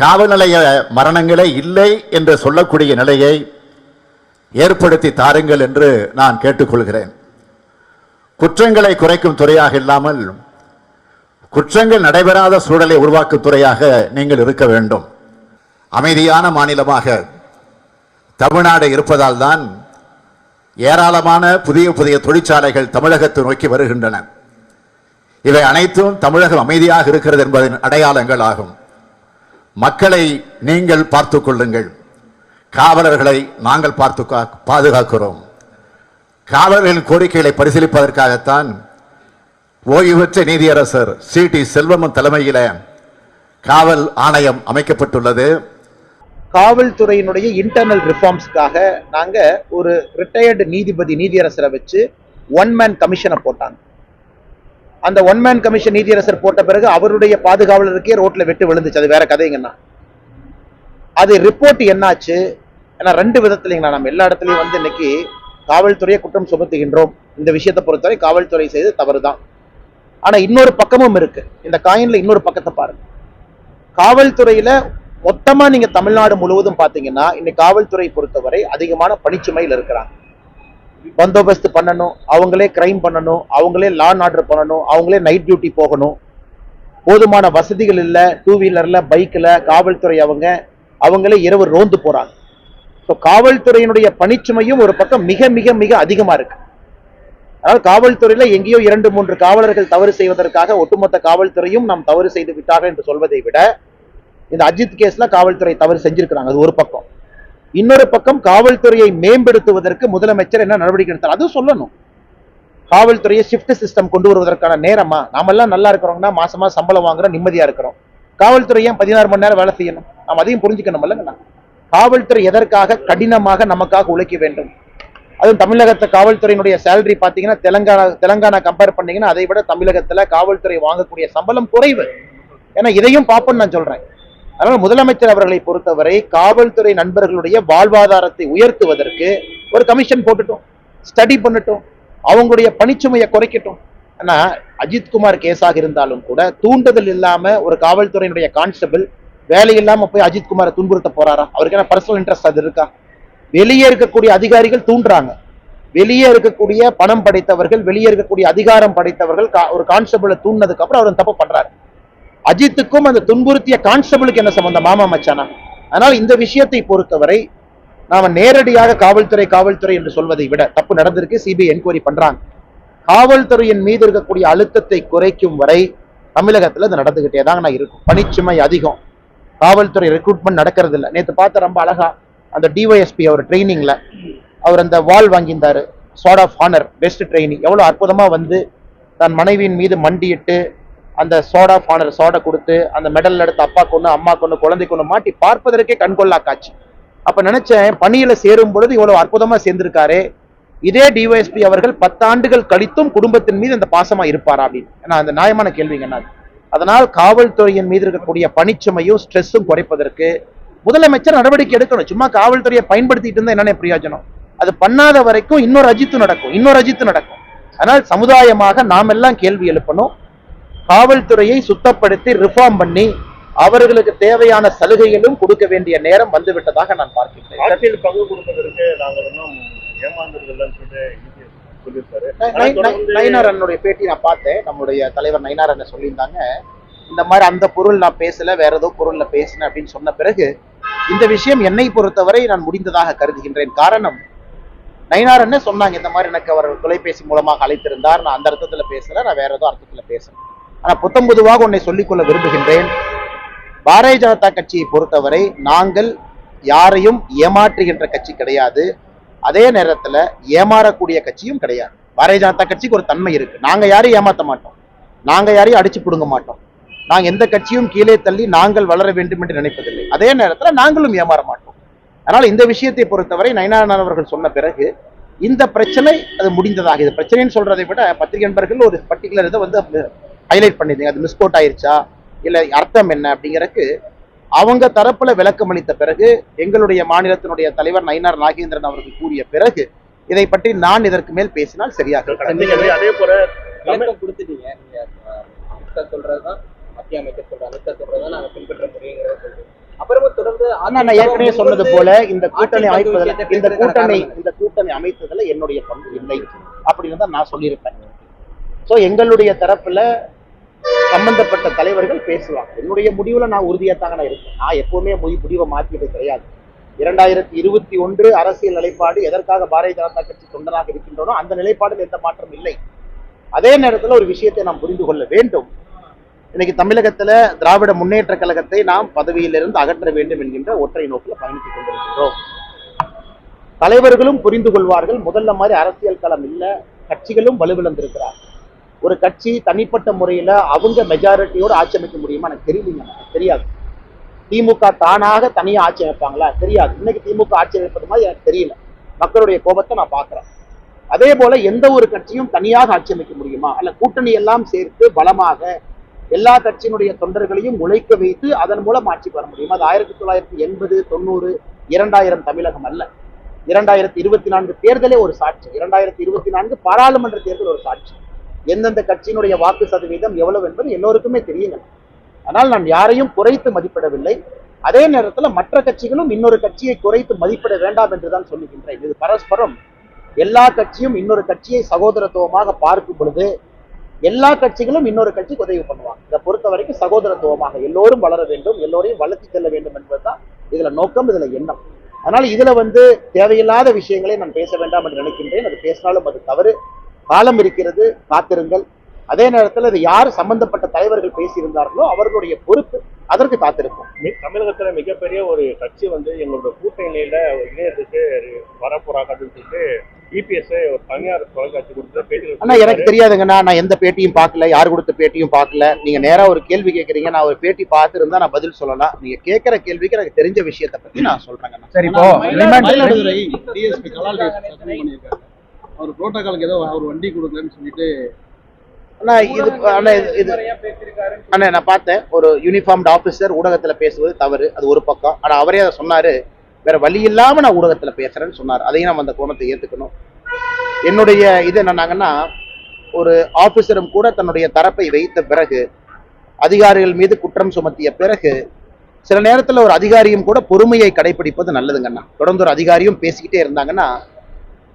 காவல் நிலைய மரணங்களே இல்லை என்று சொல்லக்கூடிய நிலையை ஏற்படுத்தி தாருங்கள் என்று நான் கேட்டுக்கொள்கிறேன். குற்றங்களை குறைக்கும் துறையாக இல்லாமல் குற்றங்கள் நடைபெறாத சூழலை உருவாக்கும் துறையாக நீங்கள் இருக்க வேண்டும். அமைதியான மாநிலமாக தமிழ்நாடு இருப்பதால் தான் ஏராளமான புதிய புதிய தொழிற்சாலைகள் தமிழகத்தை நோக்கி வருகின்றன. இவை அனைத்தும் தமிழகம் அமைதியாக இருக்கிறது என்பதன் அடையாளங்கள் ஆகும். மக்களை நீங்கள் பார்த்து கொள்ளுங்கள் காவலர்களை நாங்கள் பார்த்து கா- பாதுகாக்கிறோம். காவலர்களின் கோரிக்கைகளை பரிசீலிப்பதற்காகத்தான் ஓய்வு பெற்ற நீதியரசர் சி. டி. செல்வமன் தலைமையில் காவல் ஆணையம் அமைக்கப்பட்டுள்ளது. காவல்துறையினுடைய இன்டர்னல் ரிஃபார்ம்ஸ்க்காக நாங்கள் ஒரு ரிட்டையர்டு நீதிபதி நீதியரசரை வச்சு ஒன் மேன் கமிஷனை போட்டாங்க. அந்த ஒன் மேன் கமிஷன் நீதியரசர் போட்ட பிறகு அவருடைய பாதுகாவலருக்கே ரோட்ல வெட்டு விழுந்துச்சு. அது வேற கதைங்கண்ணா. அது ரிப்போர்ட் என்னாச்சு? ஏன்னா ரெண்டு விதத்துலங்கண்ணா நம்ம எல்லா இடத்துலயும் வந்து இன்னைக்கு காவல்துறையை குற்றம் சுமத்துகின்றோம். இந்த விஷயத்தை பொறுத்தவரை காவல்துறை செய்து தவறுதான். ஆனா இன்னொரு பக்கமும் இருக்கு. இந்த காயின்ல இன்னொரு பக்கத்தை பாருங்க. காவல்துறையில மொத்தமா நீங்க தமிழ்நாடு முழுவதும் பாத்தீங்கன்னா இன்னைக்கு காவல்துறை பொறுத்தவரை அதிகமான பணிச்சுமையில் இருக்கிறாங்க. பந்தோபஸ்து பண்ணணும் அவங்களே கிரைம் பண்ணணும் அவங்களே லா ஆர்டர் பண்ணணும் அவங்களே நைட் டியூட்டி போகணும். போதுமான வசதிகள் இல்லை டூ வீலரில் பைக்கில் காவல்துறை அவங்க அவங்களே இரவு ரோந்து போகிறாங்க ஸோ காவல்துறையினுடைய பணிச்சுமையும் ஒரு பக்கம் மிக மிக மிக அதிகமாக இருக்கு. அதனால் காவல்துறையில் எங்கேயோ இரண்டு மூன்று காவலர்கள் தவறு செய்வதற்காக ஒட்டுமொத்த காவல்துறையும் நாம் தவறு செய்து விட்டார்கள் என்று சொல்வதை விட இந்த அஜித் கேஸில் காவல்துறை தவறு செஞ்சிருக்கிறாங்க. அது ஒரு பக்கம். இன்னொரு பக்கம் காவல்துறையை மேம்படுத்துவதற்கு முதலமைச்சர் என்ன நடவடிக்கை எடுத்தார்? அதுவும் சொல்லணும். காவல்துறையை ஷிஃப்ட் சிஸ்டம் கொண்டு வருவதற்கான நேரமா? நாமெல்லாம் நல்லா இருக்கிறோம்னா மாசமா சம்பளம் வாங்குறோம் நிம்மதியா இருக்கிறோம். காவல்துறை ஏன் பதினாறு மணி நேரம் வேலை செய்யணும்? நாம் அதையும் புரிஞ்சுக்கணும் இல்லைங்கண்ணா காவல்துறை எதற்காக கடினமாக நமக்காக உழைக்க வேண்டும்? அதுவும் தமிழகத்தை காவல்துறையினுடைய சேலரி பார்த்தீங்கன்னா தெலங்கானா தெலங்கானா கம்பேர் பண்ணீங்கன்னா அதை விட தமிழகத்துல காவல்துறை வாங்கக்கூடிய சம்பளம் குறைவு. ஏன்னா இதையும் பார்ப்போம்னு நான் சொல்றேன். அதனால முதலமைச்சர் அவர்களை பொறுத்தவரை காவல்துறை நண்பர்களுடைய வாழ்வாதாரத்தை உயர்த்துவதற்கு ஒரு கமிஷன் போட்டுட்டோம் ஸ்டடி பண்ணட்டும் அவங்களுடைய பணிச்சுமையை குறைக்கட்டும். ஆனா அஜித்குமார் கேஸாக இருந்தாலும் கூட தூண்டுதல் இல்லாம ஒரு காவல்துறையினுடைய கான்ஸ்டபிள் வேலை இல்லாமல் போய் அஜித்குமாரை துன்புறுத்த போறாரா? அவருக்கு என்ன பர்சனல் இன்ட்ரெஸ்ட் அது இருக்கா? வெளியே இருக்கக்கூடிய அதிகாரிகள் தூண்டுறாங்க. வெளியே இருக்கக்கூடிய பணம் படைத்தவர்கள் வெளியே இருக்கக்கூடிய அதிகாரம் படைத்தவர்கள் கா- ஒரு கான்ஸ்டபிளை தூண்டினதுக்கு அப்புறம் அவர் தப்பு பண்றாரு. அஜித்துக்கும் அந்த துன்புறுத்திய கான்ஸ்டபிளுக்கு என்ன சம்பந்தம்? மாமா மச்சானா. அதனால் இந்த விஷயத்தை பொறுத்தவரை நாம நேரடியாக காவல்துறை காவல்துறை என்று சொல்வதை விட தப்பு நடந்திருக்கு. சிபிஐ என்கொயரி பண்றாங்க. காவல்துறையின் மீது இருக்கக்கூடிய அழுத்தத்தை குறைக்கும் வரை தமிழகத்துல இது நடந்துகிட்டே தான் நான் இருக்கும். பணிச்சுமை அதிகம். காவல்துறை ரெக்ரூட்மெண்ட் நடக்கிறது இல்லை நேற்று பார்த்த ரொம்ப அழகா அந்த டிஒய்எஸ்பி அவர் ட்ரைனிங்ல அவர் அந்த வால் வாங்கியிருந்தாரு. Sword of honour best training எவ்வளோ அற்புதமாக வந்து தன் மனைவியின் மீது மண்டியிட்டு அந்த சோடா ஃபானர் சோடா கொடுத்து அந்த மெடல் எடுத்து அப்பா கொண்டு அம்மா கொண்டு குழந்தை கொண்டு மாட்டி பார்ப்பதற்கே கண்கொள்ளா காட்சி. அப்ப நினைச்சேன் பணியில சேரும் பொழுது இவ்வளவு அற்புதமா சேர்ந்திருக்காரு. இதே டிஒஎஸ்பி அவர்கள் பத்தாண்டுகள் கழித்தும் குடும்பத்தின் மீது அந்த பாசமா இருப்பாரா அப்படின்னு. ஏன்னா அந்த நியாயமான கேள்விங்க அதனால் காவல்துறையின் மீது இருக்கக்கூடிய பணிச்சுமையும் ஸ்ட்ரெஸ்ஸும் குறைப்பதற்கு முதலமைச்சர் நடவடிக்கை எடுக்கணும். சும்மா காவல்துறையை பயன்படுத்திட்டு இருந்தா என்னென்ன பிரயோஜனம்? அது பண்ணாத வரைக்கும் இன்னொரு அஜித்து நடக்கும் இன்னொரு அஜித்து நடக்கும். அதனால் சமுதாயமாக நாம் எல்லாம் கேள்வி எழுப்பணும். காவல்துறையை சுத்தப்படுத்தி ரிஃபார்ம் பண்ணி அவர்களுக்கு தேவையான சலுகைகளும் கொடுக்க வேண்டிய நேரம் வந்துவிட்டதாக நான் பார்க்கின்றேன். ஆட்சியில் பங்கு கொடுப்பதற்கு நாங்கள் இன்னும் சொல்லிட்டு நயினார் அண்ணனுடைய பேட்டி நான் பார்த்தேன். நம்முடைய தலைவர் நயினார் அண்ணன் சொல்லியிருந்தாங்க இந்த மாதிரி அந்த பொருள் நான் பேசல வேற ஏதோ பொருள்ல பேசினேன் அப்படின்னு சொன்ன பிறகு இந்த விஷயம் என்னை பொறுத்தவரை நான் முடிந்ததாக கருதுகின்றேன். காரணம் நயினார் அண்ணன் சொன்னாங்க இந்த மாதிரி எனக்கு அவர் தொலைபேசி மூலமாக அழைத்திருந்தார் நான் அந்த அர்த்தத்துல பேசல நான் வேற ஏதோ அர்த்தத்துல பேசுறேன் ஆனால் புத்தம் புதுவாக உன்னை சொல்லிக்கொள்ள விரும்புகின்றேன். பாரதிய ஜனதா கட்சியை பொறுத்தவரை நாங்கள் யாரையும் ஏமாற்றுகின்ற கட்சி கிடையாது. அதே நேரத்துல ஏமாறக்கூடிய கட்சியும் கிடையாது. பாரதிய ஜனதா கட்சிக்கு ஒரு தன்மை இருக்கு. நாங்க யாரையும் ஏமாத்த மாட்டோம். நாங்க யாரையும் அடிச்சு பிடுங்க மாட்டோம். நாங்க எந்த கட்சியும் கீழே தள்ளி நாங்கள் வளர வேண்டும் என்று நினைப்பதில்லை. அதே நேரத்துல நாங்களும் ஏமாற மாட்டோம். அதனால் இந்த விஷயத்தை பொறுத்தவரை நயனாரன் அவர்கள் சொன்ன பிறகு இந்த பிரச்சனை அது முடிந்ததாக இது பிரச்சனைன்னு சொல்றதை விட பத்திரிகை நண்பர்கள் ஒரு பர்டிகுலர் இதை வந்து ஹைலைட் பண்ணிருந்தீங்க அது மிஸ்கோட் ஆயிருச்சா? இல்ல அர்த்தம் என்ன அப்படிங்கறதுக்கு அவங்க தரப்புல விளக்கம் அளித்த பிறகு எங்களுடைய மாநிலத்தினுடைய தலைவர் நயினார் நாகேந்திரன் அவர்கள் கூறிய பிறகு இதை பற்றி நான் இதற்கு மேல் பேசினால் சரியாக அதே போல விளக்கம் கொடுத்துட்டீங்க. நீங்க சொல்றதுதான் மத்திய அமைச்சர் சொல்றதுதான் நாங்க பின்பற்ற முடியுங்கிறத அப்புறமா தொடர்ந்து ஆனா நான் ஏற்கனவே சொன்னது போல இந்த கூட்டணி அமைப்பதில் இந்த கூட்டணி இந்த கூட்டணி அமைத்ததுல என்னுடைய பங்கு இல்லை. அப்படின்னு தான் நான் சொல்லியிருப்பேன். ஸோ எங்களுடைய தரப்புல சம்பந்தப்பட்ட தலைவர்கள் பேசுவாங்க. என்னுடைய முடிவில் நான் உறுதியாக தாங்க நான் இருக்கேன். நான் எப்போவுமே முடி- முடிவை மாற்றியது கிடையாது. இரண்டாயிரத்தி இருபத்தி ஒன்று அரசியல் நிலைப்பாடு எதற்காக பாரதிய ஜனதா கட்சி தொண்டராக இருக்கின்றனோ அந்த நிலைப்பாடில் எந்த மாற்றம் இல்லை. அதே நேரத்துல ஒரு விஷயத்தை நாம் புரிந்து கொள்ள வேண்டும். இன்னைக்கு தமிழகத்துல திராவிட முன்னேற்ற கழகத்தை நாம் பதவியிலிருந்து அகற்ற வேண்டும் என்கின்ற ஒற்றை நோக்கில் பயணித்துக் கொண்டிருக்கின்றோம். தலைவர்களும் புரிந்து கொள்வார்கள். முதல்ல மாதிரி அரசியல் களம் இல்ல. கட்சிகளும் வலுவிழந்திருக்கிறார் ஒரு கட்சி தனிப்பட்ட முறையில அவங்க மெஜாரிட்டியோட ஆட்சி அமைக்க முடியுமா எனக்கு தெரியலீங்க. எனக்கு தெரியாது. திமுக தானாக தனியா ஆட்சி அமைப்பாங்களா? தெரியாது. இன்னைக்கு திமுக ஆட்சி அமைப்பது மாதிரி எனக்கு தெரியல. மக்களுடைய கோபத்தை நான் பார்க்குறேன். அதே போல எந்த ஒரு கட்சியும் தனியாக ஆட்சி அமைக்க முடியுமா? அல்ல கூட்டணி எல்லாம் சேர்த்து பலமாக எல்லா கட்சியினுடைய தொண்டர்களையும் உழைக்க வைத்து அதன் மூலம் ஆட்சி வர முடியும்? அது ஆயிரத்தி தொள்ளாயிரத்தி எண்பது தொண்ணூறு இரண்டாயிரம் தமிழகம் அல்ல. இரண்டாயிரத்தி இருபத்தி நான்கு தேர்தலே ஒரு சாட்சி. இரண்டாயிரத்தி இருபத்தி நான்கு பாராளுமன்ற தேர்தல் ஒரு எந்தெந்த கட்சியினுடைய வாக்கு சதவீதம் எவ்வளவு என்பது எல்லோருக்குமே தெரியுங்க. ஆனால் நான் யாரையும் குறைத்து மதிப்பிடவில்லை. அதே நேரத்துல மற்ற கட்சிகளும் இன்னொரு கட்சியை குறைத்து மதிப்பிட வேண்டாம் என்றுதான் சொல்லுகின்றேன். இது பரஸ்பரம் எல்லா கட்சியும் இன்னொரு கட்சியை சகோதரத்துவமாக பார்க்கும் பொழுது எல்லா கட்சிகளும் இன்னொரு கட்சிக்கு உதவி பண்ணுவாங்க. இதை பொறுத்த வரைக்கும் சகோதரத்துவமாக எல்லோரும் வளர வேண்டும் எல்லோரையும் வளர்த்தி செல்ல வேண்டும் என்பதுதான் இதுல நோக்கம் இதுல எண்ணம். அதனால இதுல வந்து தேவையில்லாத விஷயங்களை நான் பேச வேண்டாம் என்று நினைக்கின்றேன். அது பேசினாலும் அது தவறு. காலம் இருக்கிறது காத்திருங்கள். அதே நேரத்தில் இது யார் சம்பந்தப்பட்ட தலைவர்கள் பேசியிருந்தார்களோ அவர்களுடைய பொறுப்பு அதற்கு காத்திருக்கும். தமிழகத்துல மிகப்பெரிய ஒரு கட்சி வந்து எங்களோட கூட்டணியில இணையத்துக்கு வரப்போறாங்க அப்படின்னு சொல்லிட்டு இபிஎஸ் ஒரு தனியார் தொலைக்காட்சி கொடுத்து பேட்டி ஆனா எனக்கு தெரியாதுங்கண்ணா. நான் எந்த பேட்டியும் பார்க்கல. யார் கொடுத்த பேட்டியும் பார்க்கல. நீங்க நேரா ஒரு கேள்வி கேட்கறீங்க. நான் ஒரு பேட்டி பார்த்திருந்தா நான் பதில் சொல்லலாம். நீங்க கேட்கிற கேள்விக்கு எனக்கு தெரிஞ்ச விஷயத்தை பத்தி நான் சொல்றேங்கண்ணா. சரி இப்போ அவர் புரோட்டோகாலுக்கு ஏதோ அவர் வண்டி கொடுக்கலன்னு சொல்லிட்டு அண்ணா இது அண்ணா இது- அண்ணா நான் பார்த்தேன். ஒரு யூனிஃபார்ம்டு ஆபீசர் ஊடகத்துல பேசுவது தவறு. அது ஒரு பக்கம். ஆனா அவரே அதை சொன்னாரு. வேற வழி இல்லாம நான் ஊடகத்துல பேசுறேன்னு சொன்னார். அதையும் நம்ம அந்த கோணத்தை ஏத்துக்கணும். என்னுடைய இது என்னன்னாங்கன்னா ஒரு ஆபீசரும் கூட தன்னுடைய தரப்பை வைத்த பிறகு அதிகாரிகள் மீது குற்றம் சுமத்திய பிறகு சில நேரத்துல ஒரு அதிகாரியும் கூட பொறுமையை கடைபிடிப்பது நல்லதுங்கண்ணா. தொடர்ந்து ஒரு அதிகாரியும் பேசிக்கிட்டே இருந்தாங்கன்னா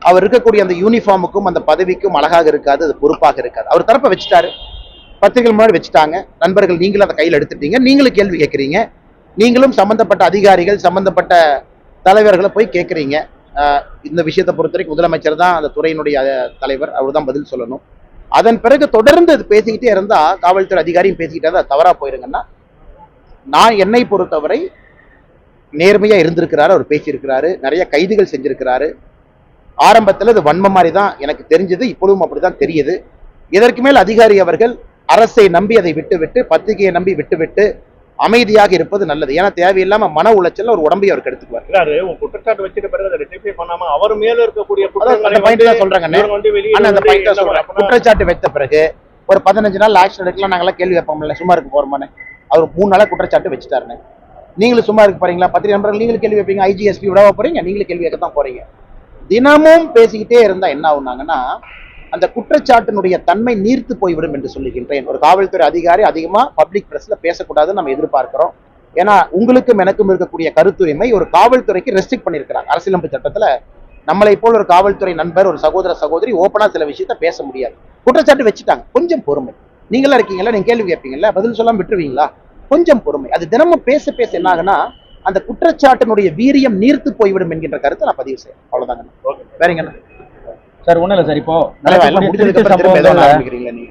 அவர் இருக்கக்கூடிய அந்த யூனிஃபார்முக்கும் அந்த பதவிக்கும் அழகாக இருக்காது அது பொறுப்பாக இருக்காது. அவர் தரப்பை வச்சுட்டாரு. பத்திரிகை முன்னாடி வச்சுட்டாங்க. நண்பர்கள் நீங்களும் அதை கையில் எடுத்துட்டீங்க. நீங்களும் கேள்வி கேட்குறீங்க. நீங்களும் சம்பந்தப்பட்ட அதிகாரிகள் சம்பந்தப்பட்ட தலைவர்களை போய் கேட்குறீங்க. இந்த விஷயத்தை பொறுத்த வரைக்கும் முதலமைச்சர் தான் அந்த துறையினுடைய தலைவர். அவர் தான் பதில் சொல்லணும். அதன் பிறகு தொடர்ந்து அது பேசிக்கிட்டே இருந்தால் காவல்துறை அதிகாரியும் பேசிக்கிட்டே இருந்தா தவறாக போயிருங்கன்னா நான் என்னை பொறுத்தவரை நேர்மையாக இருந்திருக்கிறாரு அவர் பேசியிருக்கிறாரு. நிறைய கைதுகள் செஞ்சிருக்கிறாரு. ஆரம்பத்துல இது வன்மம் மாதிரி தான் எனக்கு தெரிஞ்சது இப்பொழுதும் அப்படிதான் தெரியுது. இதற்கு மேல் அதிகாரி அவர்கள் அரசை நம்பி அதை விட்டுவிட்டு பத்திரிகையை நம்பி விட்டுவிட்டு அமைதியாக இருப்பது நல்லது. ஏன்னா தேவையில்லாம மன உளைச்சல் ஒரு உடம்பை அவர் கெடுத்துக்குவார் இருக்கிறாரு உங்க குற்றச்சாட்டு வச்சிட்ட பிறகு அதை ரெட்டிஃபை பண்ணாம அவர் மேல இருக்கக்கூடிய குற்றச்சாட்டு வைத்த பிறகு ஒரு பதினஞ்சு நாள் ஆக்ஷன் எடுக்கலாம் நாங்கெல்லாம் கேள்வி வைப்போம்ல சும்மா இருக்க போறோமானே அவர் மூணு நாளா குற்றச்சாட்டு வச்சுட்டாருன்னு. நீங்களும் சும்மா இருக்க போறீங்களா? பத்திரிகை நண்பர்கள் நீங்களும் கேள்வி வைப்பீங்க ஐஜிஎஸ்பி விடவா போறீங்க? நீங்களும் கேள்வி வைக்க தான் போறீங்க. தினமும் பேசிக்கிட்டே இருந்தா என்ன ஆகுனாங்கன்னா அந்த குற்றச்சாட்டினுடைய தன்மை நீர்த்து போய்விடும் என்று சொல்லுகின்றேன். ஒரு காவல்துறை அதிகாரி அதிகமா பப்ளிக் ப்ரெஸ்ல பேசக்கூடாதுன்னு நம்ம எதிர்பார்க்கிறோம். ஏன்னா உங்களுக்கும் எனக்கும் இருக்கக்கூடிய கருத்துரிமை ஒரு காவல்துறைக்கு ரெஸ்ட்ரிக்ட் பண்ணியிருக்கிறாங்க. அரசியலமைப்பு சட்டத்துல நம்மளை போல் ஒரு காவல்துறை நண்பர் ஒரு சகோதர சகோதரி ஓப்பனாக சில விஷயத்த பேச முடியாது. குற்றச்சாட்டு வச்சுட்டாங்க. கொஞ்சம் பொறுமை. நீங்களா இருக்கீங்களா நீங்க கேள்வி கேட்பீங்களா பதில் சொல்லாமல் விட்டுருவீங்களா? கொஞ்சம் பொறுமை. அது தினமும் பேச பேச என்ன ஆகுனா அந்த குற்றச்சாட்டினுடைய வீரியம் நீர்த்து போய்விடும் என்கின்ற கருத்தை நான் பதிவு செய்யறேன். அவ்வளவுதாங்க வேறங்க சார் ஒண்ணும் இல்ல சார். இப்போ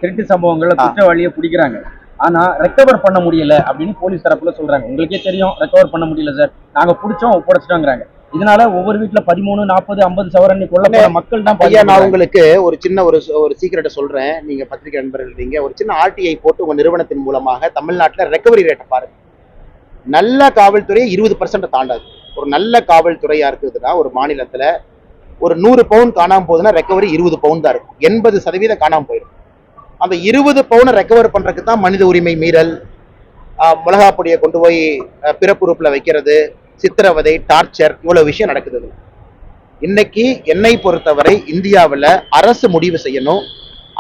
திருட்டு சம்பவங்கள்ல. குற்றவாளியை பிடிக்கிறாங்க. ஆனா ரெக்கவர் பண்ண முடியல அப்படின்னு போலீஸ் தரப்புல சொல்றாங்க. உங்களுக்கே தெரியும் ரெக்கவர் பண்ண முடியல சார். நாங்க பிடிச்சோம் ஒப்படைச்சிட்டோங்கிறாங்க. இதனால ஒவ்வொரு வீட்டுல பதிமூணு நாற்பது ஐம்பது சவரன் கொல்லப்பட மக்கள் தான் ஐயா நான். உங்களுக்கு ஒரு சின்ன ஒரு ஒரு சீக்கிரட்டை சொல்றேன். நீங்க பத்திரிகை நண்பர்கள் நீங்க ஒரு சின்ன ஆர்டிஐ போட்டு உங்க நிறுவனத்தின் மூலமாக தமிழ்நாட்டுல ரெக்கவரி ரேட்டை பாருங்க. நல்ல காவல்துறையை இருபது பர்சன்ட் தாண்டாது. ஒரு நல்ல காவல்துறையா இருக்குதுன்னா ஒரு மாநிலத்துல ஒரு நூறு பவுன் காணாம போகுதுன்னா ரெக்கவரி இருபது பவுன் தான் இருக்கும். எண்பது சதவீதம் காணாம போயிடும். அந்த இருபது பவுனை ரெக்கவர் பண்றதுக்கு தான் மனித உரிமை மீறல் மிளகா பொடியை கொண்டு போய் பிறப்புறுப்பில் பிறப்புறுப்புல வைக்கிறது சித்திரவதை டார்ச்சர் இவ்வளவு விஷயம் நடக்குது இன்னைக்கு என்னை பொறுத்தவரை இந்தியாவில் அரசு முடிவு செய்யணும்.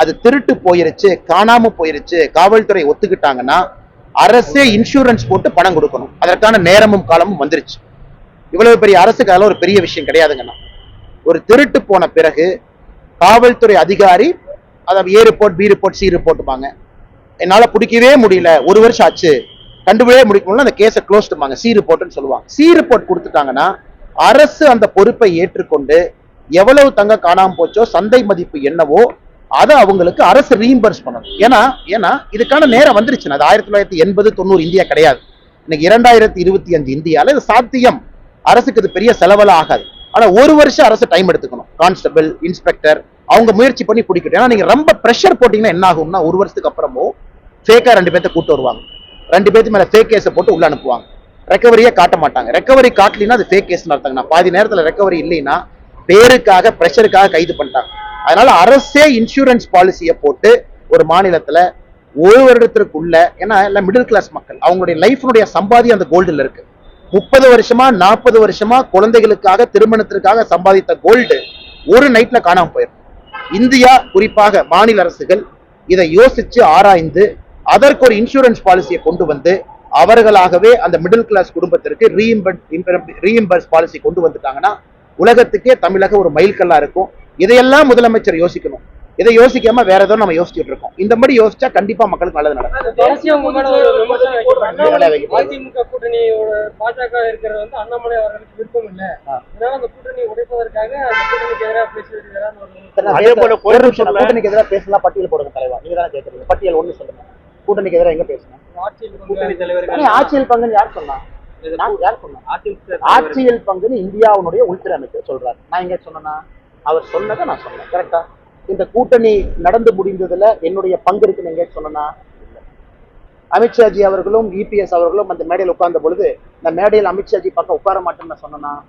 அது திருட்டு போயிருச்சு காணாம போயிருச்சு காவல்துறை ஒத்துக்கிட்டாங்கன்னா அரசே இன்சூரன்ஸ் போட்டு பணம் கொடுக்கணும். அதற்கான நேரமும் காலமும் வந்துருச்சு. இவ்வளவு பெரிய அரசுக்கு அதெல்லாம் ஒரு பெரிய விஷயம் கிடையாதுங்கண்ணா. ஒரு திருட்டு போன பிறகு காவல்துறை அதிகாரி அதாவது A report B report C ரிப்போர்ட்டுப்பாங்க என்னால பிடிக்கவே முடியல. ஒரு வருஷம் ஆச்சு. கண்டுபிடியே முடிக்க அந்த கேஸை க்ளோஸ் பண்ணுவாங்க சி ரிப்போர்ட்னு சொல்லுவாங்க. சி ரிப்போர்ட் கொடுத்துட்டாங்கன்னா அரசு அந்த பொறுப்பை ஏற்றுக்கொண்டு எவ்வளவு தங்க காணாம போச்சோ சந்தை மதிப்பு என்னவோ அதை அவங்களுக்கு அரசு ரீஇம்பர்ஸ் பண்ணணும். ஏன்னா ஏன்னா இதுக்கான நேரம் வந்துருச்சு அது ஆயிரத்தி தொள்ளாயிரத்தி எண்பது தொண்ணூறு இந்தியா கிடையாது. இன்னைக்கு இரண்டாயிரத்தி இருபத்தி அஞ்சு இந்தியால இது சாத்தியம். அரசுக்கு இது பெரிய செலவெல்லாம் ஆகாது. ஆனா ஒரு வருஷம் அரசு டைம் எடுத்துக்கணும். கான்ஸ்டபிள் இன்ஸ்பெக்டர் அவங்க முயற்சி பண்ணி பிடிக்கட்டும் ஏன்னா நீங்க ரொம்ப ப்ரெஷர் போட்டீங்கன்னா என்ன ஆகும்னா ஒரு வருஷத்துக்கு அப்புறமும் ஃபேக்கா ரெண்டு பேர்த்த கூட்டு வருவாங்க. ரெண்டு பேர்த்து மேல ஃபேக் கேஸை போட்டு உள்ள அனுப்புவாங்க. ரெக்கவரியே காட்ட மாட்டாங்க. ரெக்கவரி காட்டலின்னா அது ஃபேக் கேஸ் நடத்தாங்க பாதி நேரத்துல ரெக்கவரி இல்லைன்னா பேருக்காக ப்ரெஷருக்காக கைது பண்ணிட்டாங்க. அதனால அரசே இன்சூரன்ஸ் பாலிசியை போட்டு ஒரு மாநிலத்துல ஒரு வருடத்திற்குள்ள ஏன்னா எல்லாம் மிடில் கிளாஸ் மக்கள் அவங்களுடைய லைஃப்னுடைய சம்பாதி அந்த கோல்டுல இருக்கு. முப்பது வருஷமா நாற்பது வருஷமா குழந்தைகளுக்காக திருமணத்திற்காக சம்பாதித்த கோல்டு ஒரு நைட்ல காணாம போயிடும் இந்தியா குறிப்பாக மாநில அரசுகள் இதை யோசிச்சு ஆராய்ந்து அதற்கு ஒரு இன்சூரன்ஸ் பாலிசியை கொண்டு வந்து அவர்களாகவே அந்த மிடில் கிளாஸ் குடும்பத்திற்கு ரீஇம்பர்ஸ் பாலிசி கொண்டு வந்துட்டாங்கன்னா உலகத்துக்கே தமிழக ஒரு மைல்கல்லா இருக்கும். இதையெல்லாம் முதலமைச்சர் யோசிக்கணும். இதை யோசிக்காம வேற ஏதோ நம்ம யோசிச்சுட்டு இருக்கோம். இந்த மாதிரி யோசிச்சா கண்டிப்பா மக்களுக்கு நல்லது நடக்கும். தேசிய முகமான ஒரு விமர்சனம் வைக்கிறாங்க. அண்ணாமலை வைக்கப்படுது. அதிமுக கூட்டணியோட பாஜக இருக்கிறது வந்து அண்ணாமலை அவர்களுக்கு விருப்பம் இல்ல. அதனால அந்த கூட்டணி உடைப்பதற்காக அந்த கூட்டணிக்கு எதிராக பேசியிருக்கிறான்னு ஒரு விமர்சனம். அதே போல ஒரு கோயில் நிமிஷம் சொல்ல- கூட்டணிக்கு எதிராக பேசலாம் பட்டியல் போடுங்க தலைவா. நீங்க தானே கேட்கறீங்க பட்டியல் ஒண்ணு சொல்லுங்க. கூட்டணிக்கு எதிராக எங்க பேசணும் ஆட்சியில் பங்குன்னு யார் சொன்னா? யார் சொன்னா? ஆட்சியில் பங்குன்னு இந்தியாவுடைய உள்துறை அமைச்சர் சொல்றாரு. நான் எங்க சொன்னேன்னா அவர் சொன்னதை நான் சொன்னேன். கரெக்டா இந்த கூட்டணி நடந்து முடிந்ததுல என்னுடைய பங்கு இருக்குன்னு எங்க சொன்னா அமித்ஷாஜி அவர்களும் இபிஎஸ் அவர்களும் அந்த மேடையில் உட்கார்ந்த பொழுது இந்த மேடையில் அமித்ஷாஜி பக்கம் உட்கார மாட்டேன்னு நான்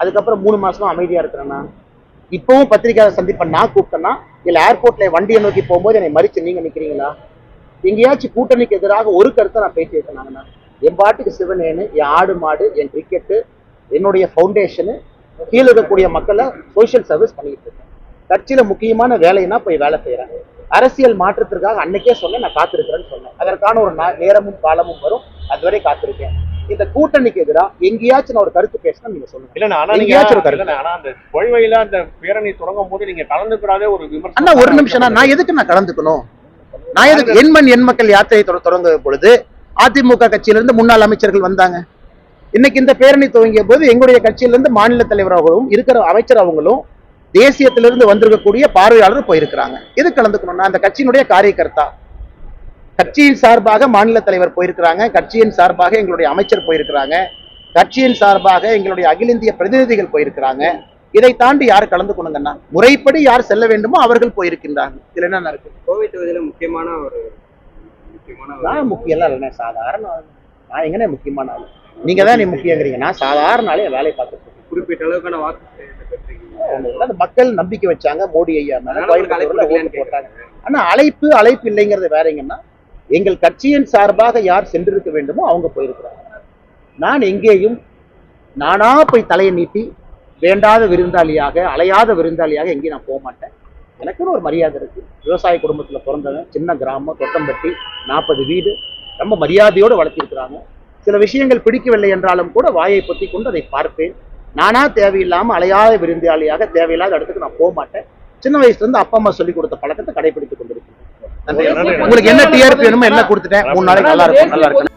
அதுக்கப்புறம் மூணு மாசமா அமைதியா இருக்கிறேன்னா இப்பவும் பத்திரிகையாளர் சந்திப்பை நான் கூப்பிட்டேன்னா இல்ல ஏர்போர்ட்ல வண்டியை நோக்கி போகும்போது என்னை மறிச்சு நீங்க நிக்கிறீங்களா? எங்கேயாச்சும் கூட்டணிக்கு எதிராக ஒரு கருத்தை நான் பேசி இருக்கேன் என் பாட்டுக்கு சிவனேனு என் ஆடு மாடு என் கிரிக்கெட்டு என்னுடைய ஃபவுண்டேஷனு கீழே இருக்கக்கூடிய மக்களை சோஷியல் சர்வீஸ் பண்ணிட்டு இருக்கேன். கட்சியில முக்கியமான வேலைன்னா போய் வேலை செய்யறேன் அரசியல் மாற்றத்திற்காக அன்னைக்கே சொன்னேன் நான் காத்திருக்கிறேன்னு சொன்னேன். அதற்கான ஒரு நேரமும் காலமும் வரும். அதுவரை காத்திருக்கேன். இந்த கூட்டணிக்கு எதிராக எங்கேயாச்சும் நான் ஒரு கருத்து பேசினா நீங்க சொல்லுங்க. இல்லண்ணா ஆனா நீங்க எங்கேயாச்சும் ஒரு கருத்து. ஆனா அந்த கொள்கையில அந்த பேரணி தொடங்கும் போது நீங்க கலந்துக்கிறாதே ஒரு விமர்சனம். அண்ணா ஒரு நிமிஷம் நான் எதுக்கு நான் கலந்துக்கணும்? நான் எதுக்கு எண்மண் எண் மக்கள் யாத்திரை தொட- தொடங்க பொழுது அதிமுக கட்சியிலிருந்து முன்னாள் அமைச்சர்கள் வந்தாங்க. இன்னைக்கு இந்த பேரணி துவங்கிய போது எங்களுடைய கட்சியிலிருந்து மாநில தலைவர் அவர்களும் இருக்கிற அமைச்சர் அவங்களும் தேசியத்திலிருந்து வந்திருக்கக்கூடிய பார்வையாளர் போயிருக்கிறாங்க. எது கலந்துக்கணும் நான் அந்த கட்சியினுடைய காரியகர்த்தா. கட்சியின் சார்பாக மாநில தலைவர் போயிருக்கிறாங்க. கட்சியின் சார்பாக எங்களுடைய அமைச்சர் போயிருக்கிறாங்க. கட்சியின் சார்பாக எங்களுடைய அகில இந்திய பிரதிநிதிகள் போயிருக்கிறாங்க. இதை தாண்டி யார் கலந்துக்கணுங்கன்னா முறைப்படி யார் செல்ல வேண்டுமோ அவர்கள் போயிருக்கின்றார்கள். இதுல என்ன இருக்கு கோவை தொகுதியில முக்கியமான ஒரு முக்கியமான முக்கியம் எல்லாம் சாதாரண. நான் எங்கனே முக்கியமான ஆளு? நீங்க தான் நீ முக்கியங்கிறீங்க. நான் சாதாரண ஆளே வேலையை பார்த்துட்டு. குறிப்பிட்ட அளவுக்கான வாக்கு மக்கள் நம்பிக்கை வச்சாங்க மோடி ஐயா கோயம்புத்தூர்ல ஓட்டு போட்டாங்க. ஆனா அழைப்பு அழைப்பு இல்லைங்கிறது வேறங்கன்னா எங்கள் கட்சியின் சார்பாக யார் சென்றிருக்க வேண்டுமோ அவங்க போயிருக்கிறாங்க. நான் எங்கேயும் நானா போய் தலையை நீட்டி வேண்டாத விருந்தாளியாக அலையாத விருந்தாளியாக எங்கேயும் நான் போக மாட்டேன். எனக்குன்னு ஒரு மரியாதை இருக்கு. விவசாய குடும்பத்துல பிறந்தவன் சின்ன கிராமம் தொட்டம்பட்டி நாற்பது வீடு ரொம்ப மரியாதையோடு வளர்த்திருக்கிறாங்க. சில விஷயங்கள் பிடிக்கவில்லை என்றாலும் கூட வாயை பொத்தி கொண்டு அதை பார்ப்பேன். நானா தேவையில்லாம அலையாத விருந்தாளியாக தேவையில்லாத இடத்துக்கு நான் போக மாட்டேன். சின்ன வயசுல இருந்து அப்பா அம்மா சொல்லி கொடுத்த பழக்கத்தை கடைபிடித்துக் கொண்டிருக்கிறேன். நன்றி. உங்களுக்கு என்ன டிஆர்பி வேணுமோ என்ன கொடுத்துட்டேன் மூணு நாளைக்கு நல்லா இருக்கும் நல்லா இருக்கும்.